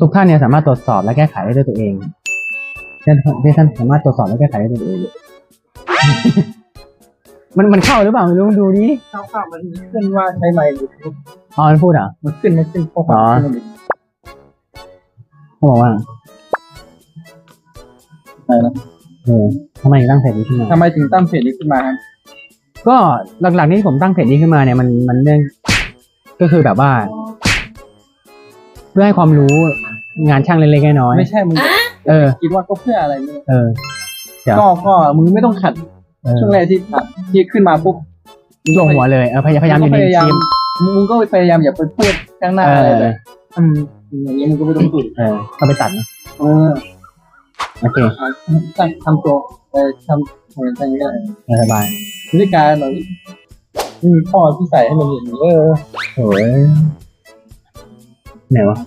ทุกท่านเนี่ยสามารถตรวจสอบและแก้ไขได้ด้วยตัวเองท่านที่ท่านสามารถตรวจสอบและแก้ไขได้ด้วยตัวเอง มันมันเข้าหรือเปล่าไม่รู้ดูดิข้าวๆมันขึ้นว่าใช้ไมค์หรืออ๋อมันพูดเหรอมันขึ้นมันขึ้นข้อความขึ้นมาเขาบอกว่าอะไรนะเออทำไมถึงตั้งเพจนี้ขึ้นมาทำไมถึงตั้งเพจนี้ขึ้นมาครับก็หลักๆที่ผมตั้งเพจนี้ขึ้นมาเนี่ยมันมันเรื่องก็คือแบบว่า เพื่อให้ความรู้ งานช่างเล็กๆน้อยไม่ใช่มึงๆเออคิดว่าก็เพื่ออะไรไม่รู้เออครับก็ก็มึงไม่ต้องขัดเออช่วงแรกที่ขัดที่ขึ้นมาปุ๊บโยงหัวเลยเออพยายามพยายามอยู่ในพยายามทีมมึงก็พยายามอย่าไปพูดข้างหน้าเออะไรอเลยอืมอย่างนี้มึงก็ไม่ต้องพูดเออเข้าไปตัดนะเออโอเคตั้งทำตัวเออทำเหมือนอย่างนี้เออสบายบริการหน่อยอืมพ่อที่ใส่ให้มันอย่างนี้เออโอ้ยไหนวะ